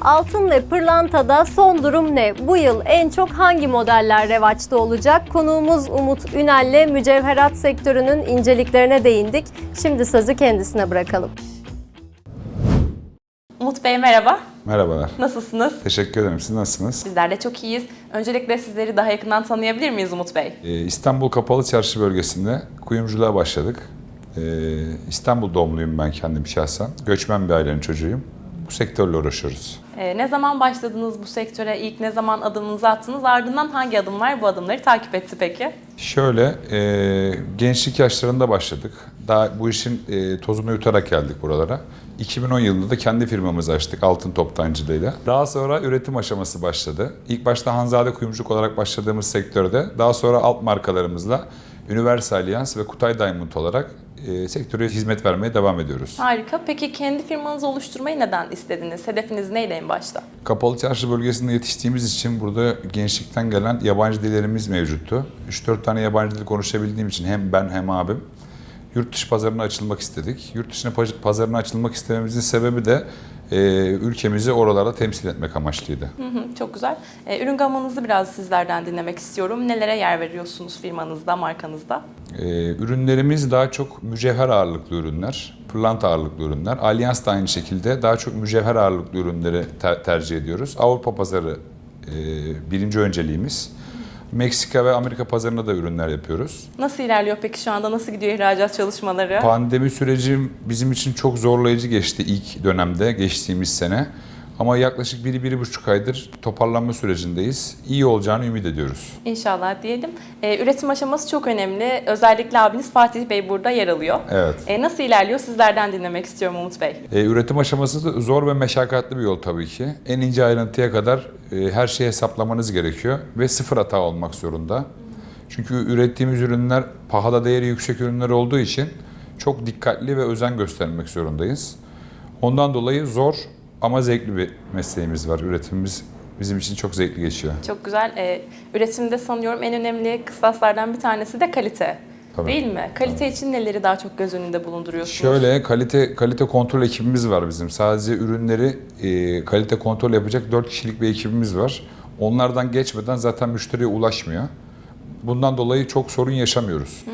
Altın ve pırlantada son durum ne? Bu yıl en çok hangi modeller revaçta olacak? Konuğumuz Umut Ünel'le mücevherat sektörünün inceliklerine değindik. Şimdi sözü kendisine bırakalım. Umut Bey merhaba. Merhabalar. Nasılsınız? Teşekkür ederim. Siz nasılsınız? Bizler de çok iyiyiz. Öncelikle sizleri daha yakından tanıyabilir miyiz Umut Bey? Ee, İstanbul Kapalı Çarşı bölgesinde kuyumculuğa başladık. Ee, İstanbul doğumluyum ben kendim şahsen. Göçmen bir ailenin çocuğuyum. Bu sektörle uğraşıyoruz. Ee, ne zaman başladınız bu sektöre? İlk ne zaman adımınızı attınız? Ardından hangi adımlar bu adımları takip etti peki? Şöyle, e, gençlik yaşlarında başladık. Daha bu işin e, tozunu yutarak geldik buralara. 2010 yılında da kendi firmamızı açtık Altın Toptancılığıyla. Daha sonra üretim aşaması başladı. İlk başta Hanzade Kuyumculuk olarak başladığımız sektörde, daha sonra alt markalarımızla Universal Alliance ve Kutay Diamond olarak e, sektöre hizmet vermeye devam ediyoruz. Harika. Peki kendi firmanızı oluşturmayı neden istediniz? Hedefiniz neydi en başta? Kapalı Çarşı bölgesinde yetiştiğimiz için burada gençlikten gelen yabancı dillerimiz mevcuttu. 3-4 tane yabancı dil konuşabildiğim için hem ben hem abim yurt dışı pazarına açılmak istedik. Yurt dışına paz- pazarına açılmak istememizin sebebi de e, ülkemizi oralarda temsil etmek amaçlıydı. Hı hı, çok güzel. Ee, ürün gamınızı biraz sizlerden dinlemek istiyorum. Nelere yer veriyorsunuz firmanızda, markanızda? E, ürünlerimiz daha çok mücevher ağırlıklı ürünler, pırlanta ağırlıklı ürünler. Allianz da aynı şekilde daha çok mücevher ağırlıklı ürünleri ter- tercih ediyoruz. Avrupa pazarı e, birinci önceliğimiz. Meksika ve Amerika pazarına da ürünler yapıyoruz. Nasıl ilerliyor peki şu anda? Nasıl gidiyor ihracat çalışmaları? Pandemi süreci bizim için çok zorlayıcı geçti ilk dönemde, geçtiğimiz sene. Ama yaklaşık bir, bir buçuk aydır toparlanma sürecindeyiz. İyi olacağını ümit ediyoruz. İnşallah diyelim. Ee, üretim aşaması çok önemli. Özellikle abiniz Fatih Bey burada yer alıyor. Evet. Ee, nasıl ilerliyor? Sizlerden dinlemek istiyorum Umut Bey. E, üretim aşaması da zor ve meşakkatli bir yol tabii ki. En ince ayrıntıya kadar e, her şeyi hesaplamanız gerekiyor ve sıfır hata olmak zorunda. Çünkü ürettiğimiz ürünler pahalı değeri yüksek ürünler olduğu için çok dikkatli ve özen göstermek zorundayız. Ondan dolayı zor ama zevkli bir mesleğimiz var. Üretimimiz bizim için çok zevkli geçiyor. Çok güzel. Ee, üretimde sanıyorum en önemli kıstaslardan bir tanesi de kalite. Tabii. Değil mi? Kalite için neleri daha çok göz önünde bulunduruyorsunuz? Şöyle kalite kalite kontrol ekibimiz var bizim. Sadece ürünleri e, kalite kontrol yapacak 4 kişilik bir ekibimiz var. Onlardan geçmeden zaten müşteriye ulaşmıyor. Bundan dolayı çok sorun yaşamıyoruz.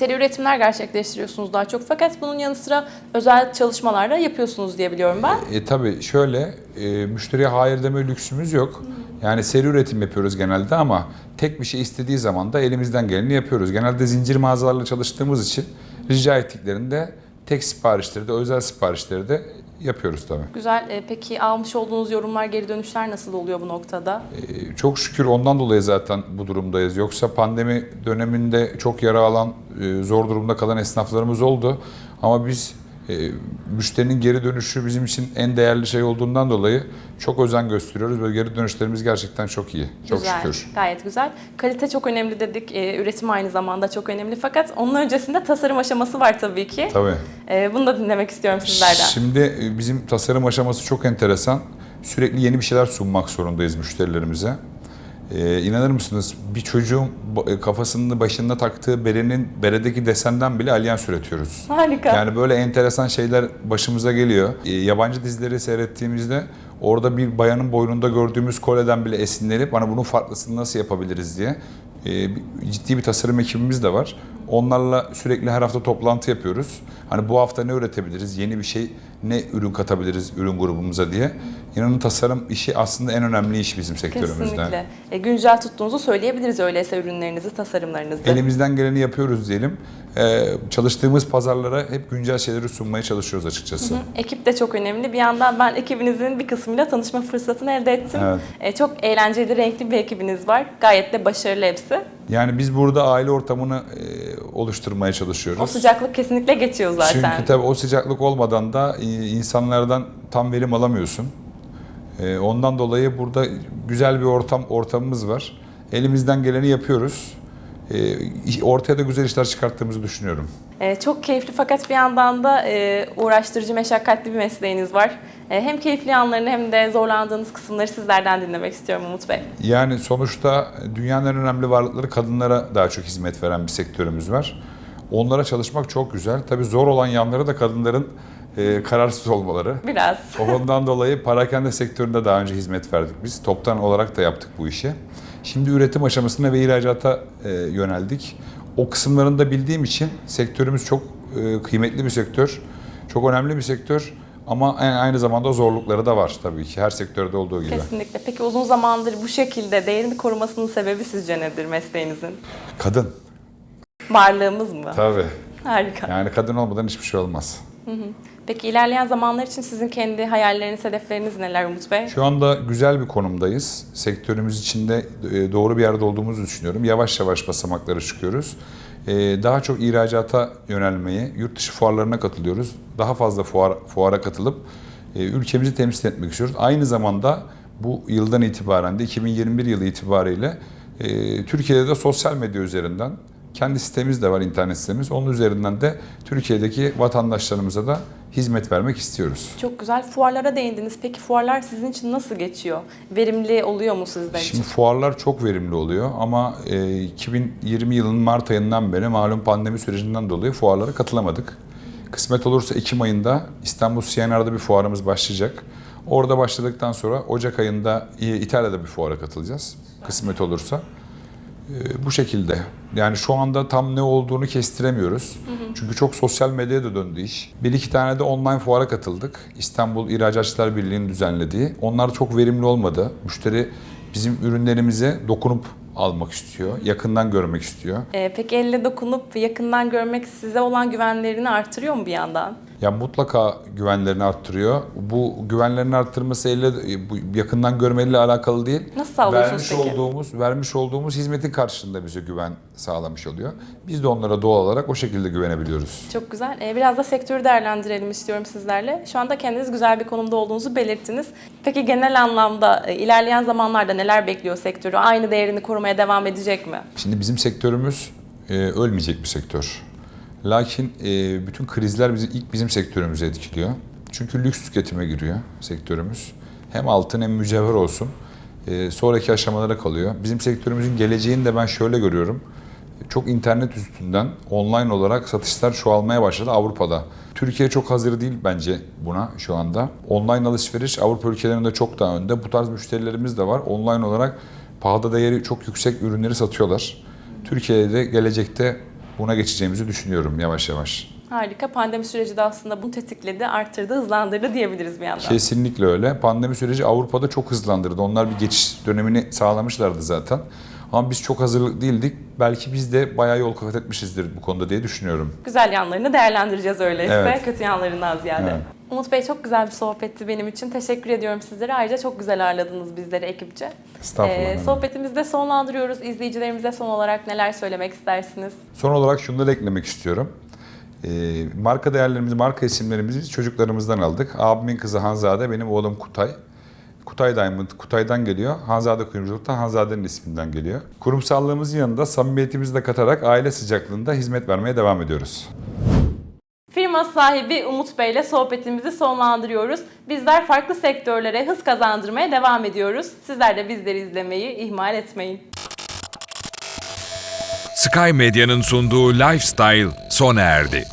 Seri üretimler gerçekleştiriyorsunuz daha çok. Fakat bunun yanı sıra özel çalışmalar da yapıyorsunuz diye biliyorum ben. E tabii şöyle e, müşteriye hayır deme lüksümüz yok. Yani seri üretim yapıyoruz genelde ama tek bir şey istediği zaman da elimizden geleni yapıyoruz. Genelde zincir mağazalarla çalıştığımız için rica ettiklerinde tek siparişleri de özel siparişleri de yapıyoruz tabii. Güzel. Ee, peki almış olduğunuz yorumlar, geri dönüşler nasıl oluyor bu noktada? Ee, Çok şükür ondan dolayı zaten bu durumdayız. Yoksa pandemi döneminde çok yara alan, e, zor durumda kalan esnaflarımız oldu. Ama biz e, müşterinin geri dönüşü bizim için en değerli şey olduğundan dolayı çok özen gösteriyoruz ve geri dönüşlerimiz gerçekten çok iyi. Çok güzel, şükür. Gayet güzel. Kalite çok önemli dedik. Ee, üretim aynı zamanda çok önemli. Fakat onun öncesinde tasarım aşaması var tabii ki. Tabii. Ee, bunu da dinlemek istiyorum sizlerden. Şimdi e, bizim tasarım aşaması çok enteresan. Sürekli yeni bir şeyler sunmak zorundayız müşterilerimize. Ee, inanır mısınız bir çocuğun e, kafasının başında taktığı berenin beredeki desenden bile alyans üretiyoruz. Harika. Yani böyle enteresan şeyler başımıza geliyor. Ee, yabancı dizileri seyrettiğimizde orada bir bayanın boynunda gördüğümüz koleden bile esinlenip bana bunun farklısını nasıl yapabiliriz diye e, ciddi bir tasarım ekibimiz de var. Onlarla sürekli her hafta toplantı yapıyoruz. Hani bu hafta ne üretebiliriz, yeni bir şey, ne ürün katabiliriz ürün grubumuza diye. İnanın tasarım işi aslında en önemli iş bizim sektörümüzde. Kesinlikle. E, güncel tuttuğunuzu söyleyebiliriz öyleyse ürünlerinizi, tasarımlarınızı. Elimizden geleni yapıyoruz diyelim. Ee, çalıştığımız pazarlara hep güncel şeyleri sunmaya çalışıyoruz açıkçası. Ekip de çok önemli. Bir yandan ben ekibinizin bir kısmıyla tanışma fırsatını elde ettim. Evet. E, çok eğlenceli, renkli bir ekibiniz var. Gayet de başarılı hepsi. Yani biz burada aile ortamını e, oluşturmaya çalışıyoruz. O sıcaklık kesinlikle geçiyor zaten. Çünkü tabii o sıcaklık olmadan da e, insanlardan tam verim alamıyorsun. E, Ondan dolayı burada güzel bir ortam ortamımız var. Elimizden geleni yapıyoruz. E, Ortaya da güzel işler çıkarttığımızı düşünüyorum. E, çok keyifli fakat bir yandan da e, uğraştırıcı, meşakkatli bir mesleğiniz var. E, hem keyifli yanlarını hem de zorlandığınız kısımları sizlerden dinlemek istiyorum Umut Bey. Yani sonuçta dünyanın en önemli varlıkları kadınlara daha çok hizmet veren bir sektörümüz var. Onlara çalışmak çok güzel. Tabii zor olan yanları da kadınların e, kararsız olmaları. Biraz. Ondan dolayı parakende sektöründe daha önce hizmet verdik biz. Toptan olarak da yaptık bu işi. Şimdi üretim aşamasına ve ihracata e, yöneldik. O kısımlarını da bildiğim için sektörümüz çok e, kıymetli bir sektör. Çok önemli bir sektör. Ama en- aynı zamanda zorlukları da var tabii ki. Her sektörde olduğu gibi. Kesinlikle. Peki uzun zamandır bu şekilde değerini korumasının sebebi sizce nedir mesleğinizin? Kadın. Varlığımız mı? Tabii. Harika. Yani kadın olmadan hiçbir şey olmaz. Peki ilerleyen zamanlar için sizin kendi hayalleriniz, hedefleriniz neler Umut Bey? Şu anda güzel bir konumdayız. Sektörümüz içinde e, doğru bir yerde olduğumuzu düşünüyorum. Yavaş yavaş basamaklara çıkıyoruz. E, Daha çok ihracata yönelmeyi, yurt dışı fuarlarına katılıyoruz. Daha fazla fuar, fuara katılıp e, ülkemizi temsil etmek istiyoruz. Aynı zamanda bu yıldan itibaren de 2021 yılı itibariyle e, Türkiye'de de sosyal medya üzerinden kendi sitemiz de var internet sitemiz. Onun üzerinden de Türkiye'deki vatandaşlarımıza da hizmet vermek istiyoruz. Çok güzel. Fuarlara değindiniz. Peki fuarlar sizin için nasıl geçiyor? Verimli oluyor mu sizler için? Şimdi fuarlar çok verimli oluyor ama e, 2020 yılının Mart ayından beri malum pandemi sürecinden dolayı fuarlara katılamadık. Kısmet olursa Ekim ayında İstanbul CNR'da bir fuarımız başlayacak. Orada başladıktan sonra Ocak ayında İtalya'da bir fuara katılacağız. Kısmet olursa. E, bu şekilde. Yani şu anda tam ne olduğunu kestiremiyoruz. Çünkü çok sosyal medyaya da döndü iş. Bir iki tane de online fuara katıldık. İstanbul İhracatçılar Birliği'nin düzenlediği. Onlar çok verimli olmadı. Müşteri bizim ürünlerimize dokunup almak istiyor. Yakından görmek istiyor. Ee, peki elle dokunup yakından görmek size olan güvenlerini artırıyor mu bir yandan? Ya mutlaka güvenlerini arttırıyor. Bu güvenlerini arttırması elle bu yakından görmeyle alakalı değil. Nasıl sağlıyorsunuz vermiş peki? olduğumuz vermiş olduğumuz hizmetin karşılığında bize güven sağlamış oluyor. Biz de onlara doğal olarak o şekilde güvenebiliyoruz. Çok güzel. Ee, biraz da sektörü değerlendirelim istiyorum sizlerle. Şu anda kendiniz güzel bir konumda olduğunuzu belirttiniz. Peki genel anlamda e, ilerleyen zamanlarda neler bekliyor sektörü? Aynı değerini korumaya devam edecek mi? Şimdi bizim sektörümüz e, ölmeyecek bir sektör. Lakin e, bütün krizler bizi ilk bizim sektörümüzü etkiliyor. Çünkü lüks tüketime giriyor sektörümüz. Hem altın hem mücevher olsun. E, sonraki aşamalara kalıyor. Bizim sektörümüzün geleceğini de ben şöyle görüyorum. Çok internet üstünden online olarak satışlar çoğalmaya başladı Avrupa'da. Türkiye çok hazır değil bence buna şu anda. Online alışveriş Avrupa ülkelerinde çok daha önde. Bu tarz müşterilerimiz de var. Online olarak pahada değeri çok yüksek ürünleri satıyorlar. Türkiye'de de gelecekte buna geçeceğimizi düşünüyorum yavaş yavaş. Harika. Pandemi süreci de aslında bunu tetikledi, arttırdı, hızlandırdı diyebiliriz bir yandan. Kesinlikle öyle. Pandemi süreci Avrupa'da çok hızlandırdı. Onlar bir geçiş dönemini sağlamışlardı zaten. Ama biz çok hazırlık değildik. Belki biz de bayağı yol kat etmişizdir bu konuda diye düşünüyorum. Güzel yanlarını değerlendireceğiz öyleyse. Evet. Kötü yanlarından ziyade. Evet. Umut Bey çok güzel bir sohbetti benim için. Teşekkür ediyorum sizlere. Ayrıca çok güzel ağırladınız bizleri ekipçe. Estağfurullah. Ee, sohbetimizi de sonlandırıyoruz. İzleyicilerimize son olarak neler söylemek istersiniz? Son olarak şunları eklemek istiyorum. Ee, marka değerlerimizi, marka isimlerimizi biz çocuklarımızdan aldık. Abimin kızı Hanzade, benim oğlum Kutay. Kutay Diamond, Kutay'dan geliyor. Hanzade Kuyumculuk'ta Hanzade'nin isminden geliyor. Kurumsallığımızın yanında samimiyetimizi de katarak aile sıcaklığında hizmet vermeye devam ediyoruz. Firma sahibi Umut Bey ile sohbetimizi sonlandırıyoruz. Bizler farklı sektörlere hız kazandırmaya devam ediyoruz. Sizler de bizleri izlemeyi ihmal etmeyin. Sky Medya'nın sunduğu Lifestyle sona erdi.